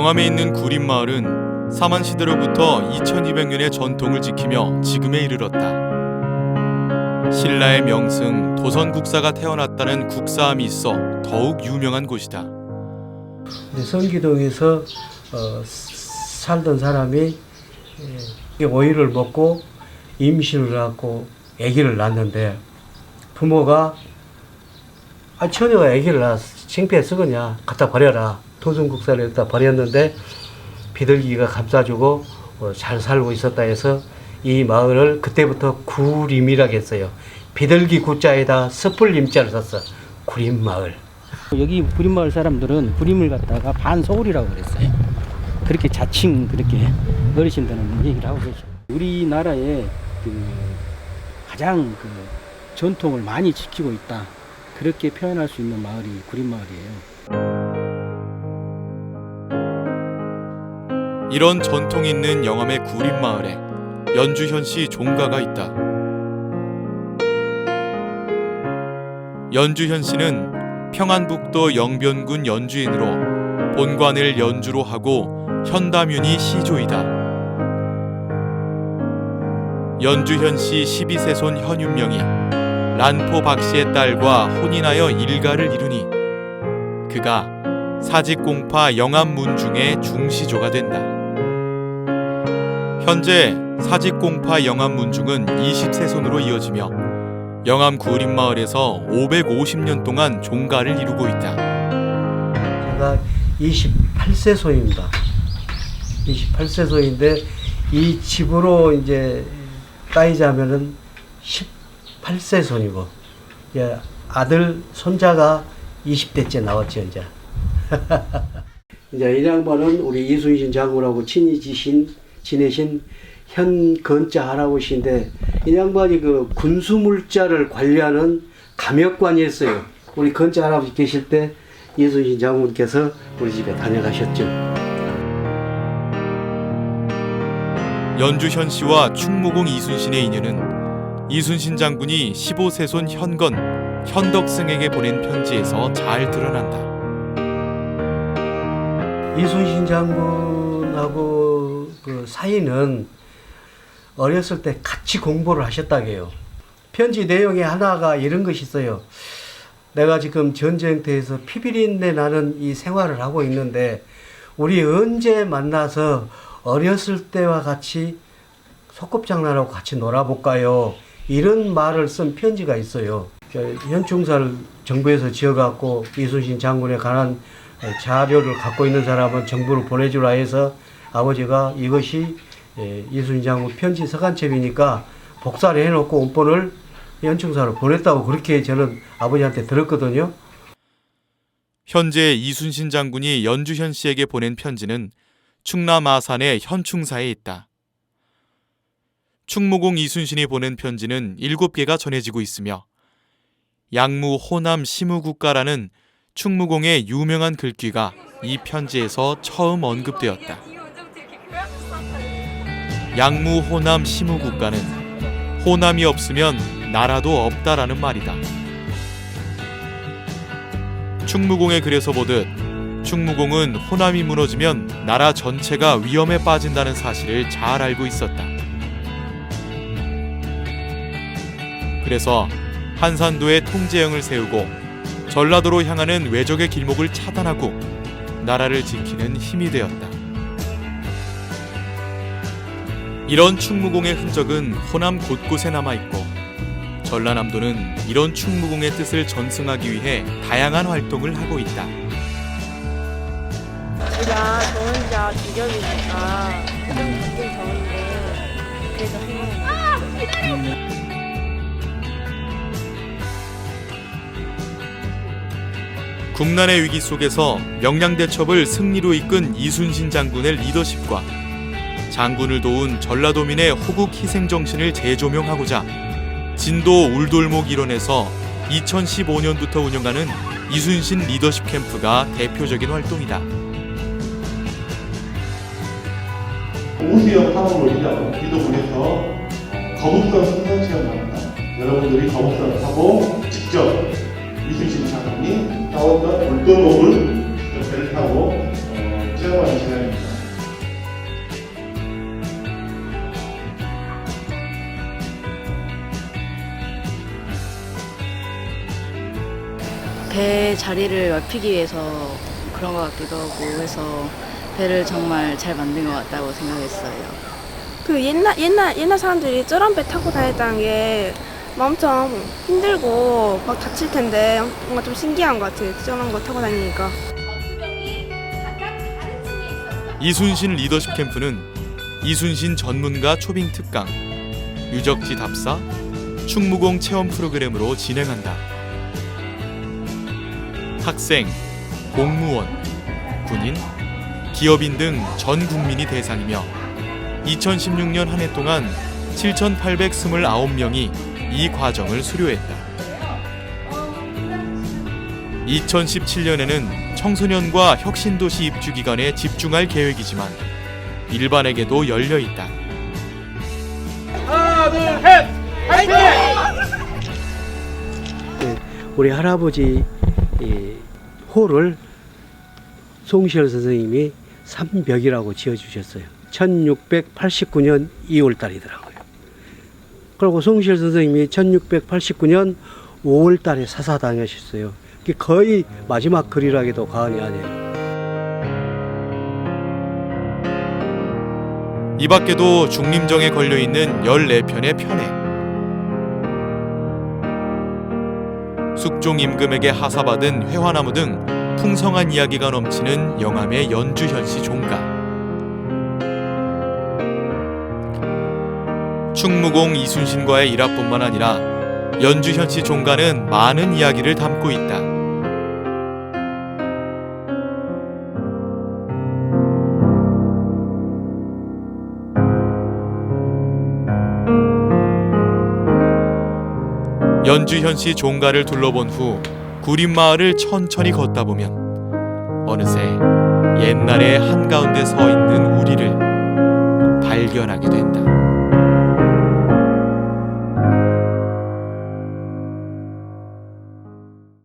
영암에 있는 구림 마을은 사만 시대로부터 2200년의 전통을 지키며 지금에 이르렀다. 신라의 명승 도선국사가 태어났다는 국사함이 있어 더욱 유명한 곳이다. 성기동에서 어, 살던 사람이 예, 오이를 먹고 임신을 하고 아기를 낳는데 부모가 아 처녀가 아기를 낳았어 창피해서 그냥 갖다 버려라 도성국사를 갖다 버렸는데 비둘기가 감싸주고 어, 잘 살고 있었다 해서 이 마을을 그때부터 구림이라고 했어요 비둘기 구자에다 섣불 임자를 썼어 구림마을 여기 구림마을 사람들은 구림을 갖다가 반서울이라고 그랬어요. 그렇게 자칭 그렇게 어르신들은 얘기를 하고 계죠. 우리나라의 그 가장 그 전통을 많이 지키고 있다. 그렇게 표현할 수 있는 마을이 구림마을이에요. 이런 전통 있는 영암의 구림 마을에 연주현 씨 종가가 있다. 연주현 씨는 평안북도 영변군 연주인으로 본관을 연주로 하고 현담윤이 시조이다. 연주현 씨 12세 손 현윤명이 란포 박 씨의 딸과 혼인하여 일가를 이루니 그가 사직공파 영암문 중의 중시조가 된다. 현재 사직공파 영암 문중은 20세손으로 이어지며 영암 구림마을에서 550년 동안 종가를 이루고 있다. 제가 28세 소입니다. 28세 소인데 이 집으로 이제 따이자면은 18세 손이고 이제 아들 손자가 20대째 나왔죠 이제. 이제 이 양반은 우리 이순신 장군하고 친히 지신 지내신 현 건자 할아버지인데 이 양반이 그 군수물자를 관리하는 감역관이었어요. 우리 건자 할아버지 계실 때 이순신 장군께서 우리 집에 다녀가셨죠. 연주현 씨와 충무공 이순신의 인연은 이순신 장군이 15세 손 현건 현덕승에게 보낸 편지에서 잘 드러난다. 이순신 장군하고 그 사이는 어렸을 때 같이 공부를 하셨다고 해요. 편지 내용에 하나가 이런 것이 있어요. 내가 지금 전쟁터에서 피비린내 나는 이 생활을 하고 있는데 우리 언제 만나서 어렸을 때와 같이 소꿉장난하고 같이 놀아볼까요? 이런 말을 쓴 편지가 있어요. 저 현충사를 정부에서 지어갖고 이순신 장군에 관한 자료를 갖고 있는 사람은 정부를 보내주라 해서 아버지가 이것이 예, 이순신 장군 편지 서간첩이니까 복사를 해놓고 원본을 현충사로 보냈다고 그렇게 저는 아버지한테 들었거든요. 현재 이순신 장군이 연주현 씨에게 보낸 편지는 충남 아산의 현충사에 있다. 충무공 이순신이 보낸 편지는 7개가 전해지고 있으며 양무 호남 시무국가라는 충무공의 유명한 글귀가 이 편지에서 처음 언급되었다. 양무 호남 시무 국가는 호남이 없으면 나라도 없다라는 말이다. 충무공의 글에서 보듯 충무공은 호남이 무너지면 나라 전체가 위험에 빠진다는 사실을 잘 알고 있었다. 그래서 한산도에 통제형을 세우고 전라도로 향하는 외적의 길목을 차단하고 나라를 지키는 힘이 되었다. 이런 충무공의 흔적은 호남 곳곳에 남아 있고 전라남도는 이런 충무공의 뜻을 전승하기 위해 다양한 활동을 하고 있다. 저 혼자 좀 더운데 그래도 해요. 국난의 위기 속에서 명량대첩을 승리로 이끈 이순신 장군의 리더십과 장군을 도운 전라도민의 호국 희생 정신을 재조명하고자 진도 울돌목 일원에서 2015년부터 운영하는 이순신 리더십 캠프가 대표적인 활동이다. 우수역 탐험을 올린다고 기도문에서 거북선 승선 체험합니다. 여러분들이 거북선을 타고 직접 이순신 장군이 싸웠던 울돌목을 배를 타고 어, 체험하는 시간입니다. 배 자리를 넓히기 위해서 그런 것 같기도 하고 해서 배를 정말 잘 만든 것 같다고 생각했어요. 그 옛날 옛날 옛날 사람들이 저런 배 타고 다녔다는 게 엄청 힘들고 막 다칠 텐데 뭔가 좀 신기한 것 같아요. 저런 거 타고 다니니까. 이순신 리더십 캠프는 이순신 전문가 초빙 특강, 유적지 답사, 충무공 체험 프로그램으로 진행한다. 학생, 공무원, 군인, 기업인 등 전 국민이 대상이며 2016년 한 해 동안 7,829명이 이 과정을 수료했다. 2017년에는 청소년과 혁신도시 입주 기간에 집중할 계획이지만 일반에게도 열려 있다. 우리 할아버지 이 호를 송시열 선생님이 삼벽이라고 지어주셨어요. 1689년 2월 달이더라고요. 그리고 송시열 선생님이 1689년 5월 달에 사사당하셨어요. 거의 마지막 글이라 해도 과언이 아니에요. 이 밖에도 중림정에 걸려 있는 14편의 편에 숙종 임금에게 하사받은 회화나무 등 풍성한 이야기가 넘치는 영암의 연주현시 종가 충무공 이순신과의 일화뿐만 아니라 연주현시 종가는 많은 이야기를 담고 있다. 연주현 씨 종가를 둘러본 후 구림 마을을 천천히 걷다 보면 어느새 옛날의 한가운데 서 있는 우리를 발견하게 된다.